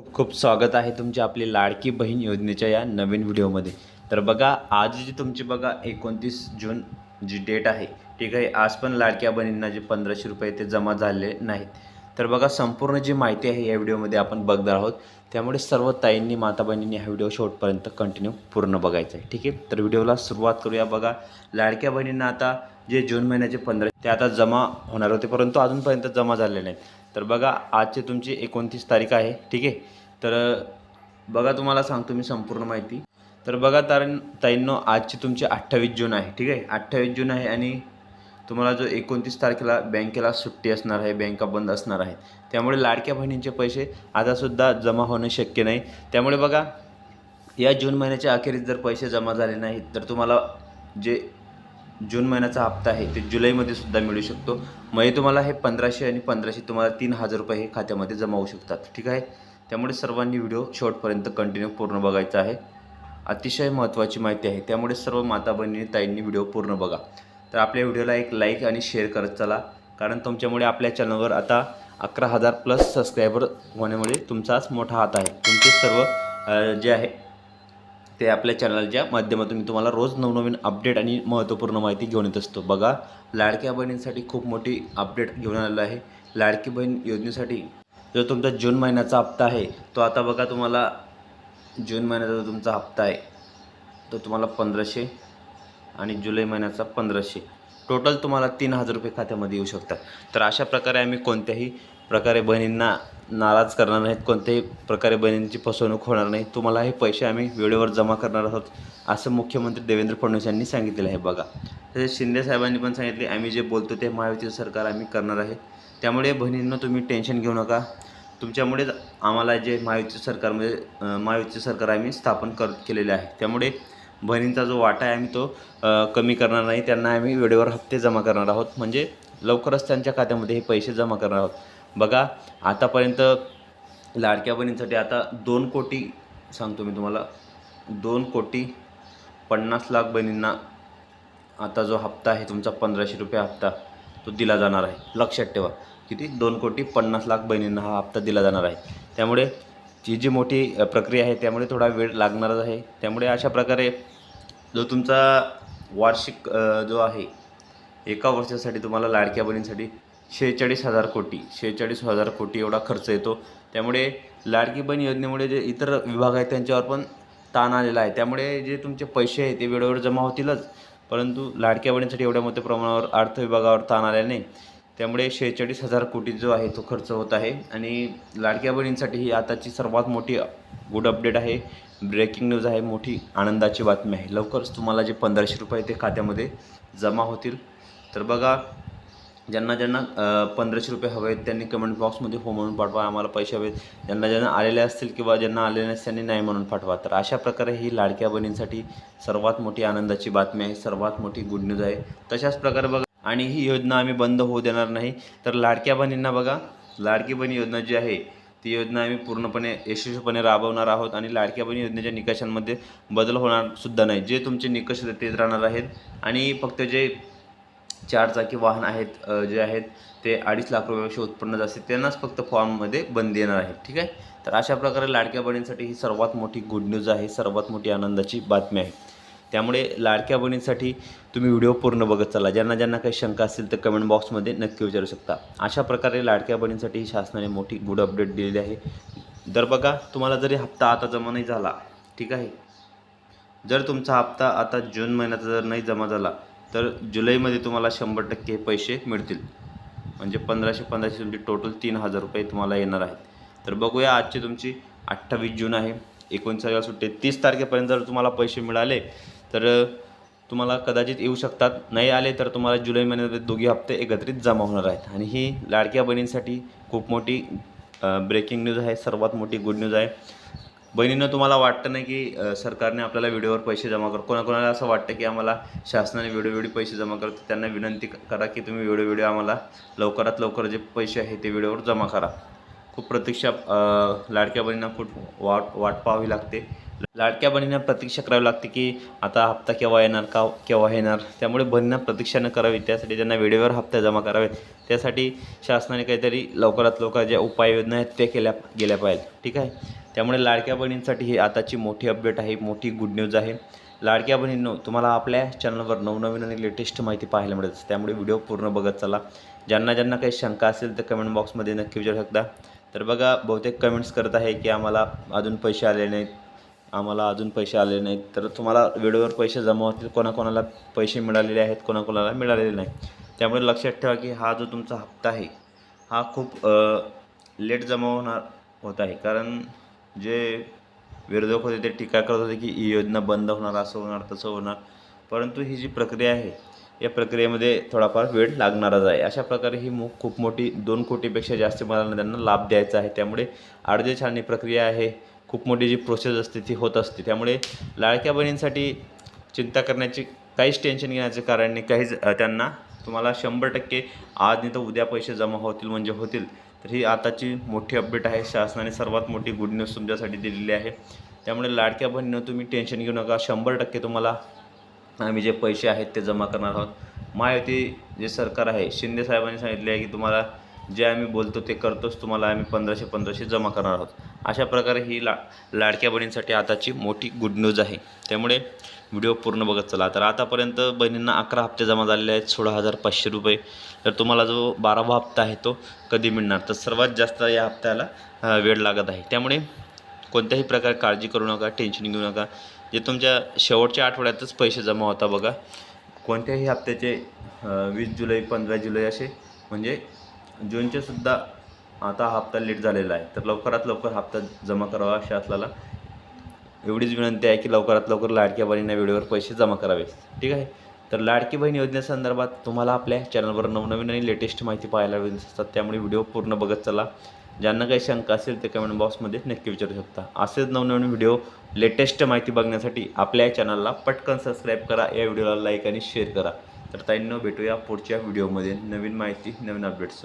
खूप खूप स्वागत आहे तुमच्या आपली लाडकी बहीण योजनेच्या या नवीन व्हिडिओमध्ये. तर बघा आज जी तुमची बघा एकोणतीस जून जी डेट आहे ठीक आहे आज पण लाडक्या बहिणींना जे पंधराशे रुपये ते जमा झाले नाहीत. तर बघा संपूर्ण जी माहिती आहे या व्हिडिओमध्ये आपण बघणार आहोत. त्यामुळे सर्व ताईंनी माता बहिणींनी हा व्हिडिओ शेवटपर्यंत कंटिन्यू पूर्ण बघायचा आहे ठीक आहे? तर व्हिडिओला सुरुवात करूया बघा. लाडक्या बहिणींना आता जे जून महिन्याचे पंधरा ते आता जमा होणार होते परंतु अजूनपर्यंत जमा झाले नाहीत. तर बघा आजची तुमची एकोणतीस तारीख आहे ठीक आहे? तर बघा तुम्हाला सांगतो मी संपूर्ण माहिती. तर बघा तारण ताईंनो आजची तुमची अठ्ठावीस जून आहे ठीक आहे? अठ्ठावीस जून आहे आणि तुम्हाला जो एकोणतीस तारखेला बँकेला सुट्टी असणार आहे बँका बंद असणार आहे त्यामुळे लाडक्या बहिणींचे पैसे आतासुद्धा जमा होणं शक्य नाही. त्यामुळे बघा या जून महिन्याच्या अखेरीस जर पैसे जमा झाले नाहीत तर तुम्हाला जे जून महिन्याचा हप्ता आहे ते जुलैमध्ये सुद्धा मिळू शकतो. म्हणजे तुम्हाला हे पंधराशे आणि पंधराशे तुम्हाला तीन हजार रुपये हे खात्यामध्ये जमा होऊ शकतात ठीक आहे? त्यामुळे सर्वांनी व्हिडिओ शेवटपर्यंत कंटिन्यू पूर्ण बघायचा आहे. अतिशय महत्त्वाची माहिती आहे त्यामुळे सर्व माता बहिणी ताईंनी व्हिडिओ पूर्ण बघा. तर आपल्या व्हिडिओला एक लाईक आणि शेअर करत चला कारण तुमच्यामुळे आपल्या चॅनलवर आता अकरा हजार प्लस सबस्क्रायबर होण्यामुळे तुमचाच मोठा हात आहे. तुमचे सर्व जे आहे ते आपल्या चॅनलच्या माध्यमातून मी तुम्हाला रोज नवनवीन अपडेट आणि महत्त्वपूर्ण माहिती घेऊन येत असतो. बघा लाडक्या बहिणींसाठी खूप मोठी अपडेट घेऊन आलेलं आहे. लाडकी बहीण योजनेसाठी जो तुमचा जून महिन्याचा हप्ता आहे तो आता बघा तुम्हाला जून महिन्याचा जो तुमचा हप्ता आहे तो तुम्हाला पंधराशे आणि जुलै महिन्याचा पंधराशे. टोटल तुम्हाला तीन हजार रुपये खात्यामध्ये येऊ शकतात. तर अशा प्रकारे आम्ही कोणत्याही प्रकारे बहिणींना नाराज करणार नाहीत कोणत्याही प्रकारे बहिणींची फसवणूक होणार नाही. तुम्हाला हे पैसे आम्ही वेळेवर जमा करणार आहोत असं मुख्यमंत्री देवेंद्र फडणवीस यांनी सांगितलेलं आहे. बघा तसेच शिंदे साहेबांनी पण सांगितले आम्ही जे बोलतो ते महायुतीचं सरकार आम्ही करणार आहे. त्यामुळे बहिणींना तुम्ही टेन्शन घेऊ नका. तुमच्यामुळेच आम्हाला जे महायुतीचं सरकारमध्ये म्हणजे, महायुतीचं सरकार आम्ही स्थापन कर केलेले आहे. त्यामुळे बहिणींचा जो वाटा आहे आम्ही तो कमी करणार नाही. त्यांना आम्ही वेळेवर हप्ते जमा करणार आहोत. म्हणजे लवकरच त्यांच्या खात्यामध्ये हे पैसे जमा करणार आहोत. बघा आतापर्यंत लाडक्या बहिणींसाठी आता दोन कोटी सांगतो मी तुम्हाला दोन कोटी पन्नास लाख बहिणींना आता जो हप्ता आहे तुमचा पंधराशे रुपये हप्ता तो दिला जाणार आहे. लक्षात ठेवा. किती? दोन कोटी पन्नास लाख बहिणींना हा हप्ता दिला जाणार आहे. त्यामुळे जी जी मोठी प्रक्रिया आहे त्यामुळे थोडा वेळ लागणारच आहे. त्यामुळे अशा प्रकारे जो तुमचा वार्षिक जो आहे एका वर्षासाठी तुम्हाला लाडक्या बहिणींसाठी शेहेचाळीस हजार कोटी. शेहेचाळीस हजार कोटी एवढा खर्च येतो. त्यामुळे लाडकी बहीण योजनेमुळे जे इतर विभाग आहेत त्यांच्यावर पण ताण आलेला आहे. त्यामुळे जे तुमचे पैसे आहेत ते वेळेवर जमा होतीलच. परंतु लाडक्या बहिणीसाठी एवढ्या मोठ्या प्रमाणावर अर्थ विभागावर ताण आलेला नाही. त्यामुळे शेहेचाळीस हजार कोटी जो आहे तो खर्च होत आहे. आणि लाडक्या बहिणींसाठी ही आताची सर्वात मोठी गुड अपडेट आहे. ब्रेकिंग न्यूज आहे. मोठी आनंदाची बातमी आहे. लवकरच तुम्हाला जे पंधराशे रुपये ते खात्यामध्ये जमा होतील. तर बघा ज्यांना ज्यांना पंधराशे रुपये हवे आहेत त्यांनी कमेंट बॉक्समध्ये हो म्हणून पाठवा आम्हाला पैसे हवेत ज्यांना ज्यांना आलेले असतील किंवा ज्यांना आलेले नसतील त्यांनी नाही म्हणून पाठवा. तर अशा प्रकारे ही लाडक्या बहिणींसाठी सर्वात मोठी आनंदाची बातमी आहे सर्वात मोठी गुड न्यूज आहे. तशाच प्रकारे बघा आणि ही योजना आम्ही बंद होऊ देणार नाही. तर लाडक्या बहिणींना बघा लाडकी बहिणी योजना जी आहे ती योजना आम्ही पूर्णपणे यशस्वीपणे राबवणार आहोत आणि लाडक्या बहिणी योजनेच्या निकषांमध्ये बदल होणार सुद्धा नाही. जे तुमचे निकष तेच राहणार आहेत आणि फक्त जे चार चाकी वाहन आहेत जे आहेत ते अडीच लाख रुपयापेक्षा उत्पन्न असते त्यांनाच फक्त फॉर्ममध्ये बंदी येणार आहे ठीक आहे? तर अशा प्रकारे लाडक्या बहिणींसाठी ही सर्वात मोठी गुड न्यूज आहे सर्वात मोठी आनंदाची बातमी आहे. त्यामुळे लाडक्या बहिणींसाठी तुम्ही व्हिडिओ पूर्ण बघत चला. ज्यांना ज्यांना काही शंका असतील तर कमेंट बॉक्समध्ये नक्की विचारू शकता. अशा प्रकारे लाडक्या बहिणींसाठी ही शासनाने मोठी गुड अपडेट दिलेली आहे. तर बघा तुम्हाला जरी हप्ता आता जमा नाही झाला ठीक आहे? जर तुमचा हप्ता आता जून महिन्याचा जर नाही जमा झाला तर जुलैमध्ये तुम्हाला शंभर टक्के पैसे मिळतील. म्हणजे पंधराशे पंधराशे तुमची टोटल तीन हजार रुपये तुम्हाला येणार आहेत. तर बघूया आजची तुमची अठ्ठावीस जून आहे. एकोणचाळीस सुट्टी तीस तारखेपर्यंत जर तुम्हाला पैसे मिळाले तर तुम्हाला कदाचित येऊ शकतात. नाही आले तर तुम्हाला जुलै महिन्यामध्ये दोघी हप्ते एकत्रित जमा होणार आहेत. आणि ही लाडक्या बहिणींसाठी खूप मोठी ब्रेकिंग न्यूज आहे. सर्वात मोठी गुड न्यूज आहे. बहिणीनं तुम्हाला वाटतं नाही की सरकारने आपल्याला व्हिडिओवर पैसे जमा कर कोणाकोणाला असं वाटतं की आम्हाला शासनाने वेळोवेळी पैसे जमा करतो त्यांना विनंती करा की तुम्ही वेळोवेळी आम्हाला लवकरात लवकर जे पैसे आहे ते वेळेवर जमा करा. खूप प्रतीक्षा लाडक्या बहिणींना खूप वाट वाट पाहावी लागते. लाडक्या बहिणींना प्रतीक्षा करावी लागते की आता हप्ता केव्हा येणार का केव्हा येणार? त्यामुळे बहिणींना प्रतीक्षा न करावी त्यासाठी त्यांना वेळेवर हप्ता जमा करावेत. त्यासाठी शासनाने काहीतरी लवकरात लवकर ज्या उपाययोजना आहेत त्या केल्या गेल्या पाहिजेत. ठीक आहे? त्यामुळे लाडक्या बहिणींसाठी ही आताची मोठी अपडेट आहे मोठी गुड न्यूज आहे. लाडक्या बहिणींनो तुम्हाला आपल्या चॅनलवर नवनवीन आणि लेटेस्ट माहिती पाहायला मिळत असते त्यामुळे व्हिडिओ पूर्ण बघत चला. ज्यांना ज्यांना काही शंका असेल तर कमेंट बॉक्समध्ये नक्की विचारू शकता. तर बघा बहुतेक कमेंट्स करत आहे की आम्हाला अजून पैसे आले नाहीत. आम्हाला अजून पैसे आले नाहीत. तर तुम्हाला वेळेवर पैसे जमा होतील. कोणाकोणाला पैसे मिळालेले आहेत कोणाकोणाला मिळालेले नाही. त्यामुळे लक्षात ठेवा की हा जो तुमचा हप्ता आहे हा खूप लेट जमा होणार होत आहे. कारण जे विरोधक होते ते टीका करत होते की ही योजना बंद होणार असं होणार तसं होणार. परंतु ही जी प्रक्रिया आहे या प्रक्रियेमध्ये थोडाफार वेळ लागणारच आहे. अशा प्रकारे ही मो खूप मोठी दोन कोटीपेक्षा जास्त मुलांना त्यांना लाभ द्यायचा आहे. त्यामुळे अर्धे छाननी प्रक्रिया आहे. खूप मोठी जी प्रोसेस असते ती होत असते. त्यामुळे लाडक्या बहिणींसाठी चिंता करण्याची काहीच टेन्शन घेण्याचे कारण नाही. काहीच त्यांना तुम्हाला शंभर टक्के आज नाही तर उद्या पैसे जमा होतील म्हणजे होतील. तर ही आताची मोठी अपडेट आहे. शासनाने सर्वात मोठी गुड न्यूज तुमच्यासाठी दिलेली आहे. त्यामुळे लाडक्या बहिणीनं तुम्ही टेन्शन घेऊ नका. शंभर टक्के तुम्हाला आम्ही जे पैसे आहेत ते जमा करणार आहोत. महायुती जे सरकार आहे शिंदे साहेबांनी सांगितले आहे की तुम्हाला जे आम्ही बोलतो ते करतोच. तुम्हाला आम्ही पंधराशे पंधराशे जमा करणार आहोत. अशा प्रकारे ही ला लाडक्या बहिणींसाठी आताची मोठी गुड न्यूज आहे. त्यामुळे व्हिडिओ पूर्ण बघत चला. तर आतापर्यंत बहिणींना अकरा हप्ते जमा झालेले आहेत सोळा हजार पाचशे रुपये. तर तुम्हाला जो बारावा हप्ता आहे तो कधी मिळणार? तर सर्वात जास्त या हप्त्याला वेळ लागत आहे. त्यामुळे कोणत्याही प्रकारे काळजी करू नका टेन्शन घेऊ नका. जे तुमच्या शेवटच्या आठवड्यातच पैसे जमा होता बघा. कोणत्याही हप्त्याचे वीस जुलै पंधरा जुलै असे म्हणजे जूनचेसुद्धा आता हप्ता लेट झालेला आहे. तर लवकरात लवकर हप्ता जमा करावा शासनाला एवढीच विनंती आहे की लवकरात लवकर लाडक्या बहिणींना वेळेवर पैसे जमा करावे ठीक आहे? तर लाडकी बहीण योजनेसंदर्भात तुम्हाला आपल्या चॅनलवर नवनवीन आणि लेटेस्ट माहिती पाहायला मिळत असतात. त्यामुळे व्हिडिओ पूर्ण बघत चला. ज्यांना काही शंका असेल ते कमेंट बॉक्समध्ये नक्की विचारू शकता. असेच नवनवीन व्हिडिओ लेटेस्ट माहिती बघण्यासाठी आपल्या चॅनलला पटकन सबस्क्राईब करा. या व्हिडिओला लाईक आणि शेअर करा. तर ताईंनो भेटूया पुढच्या व्हिडिओमध्ये. नवीन माहिती नवीन अपडेट्स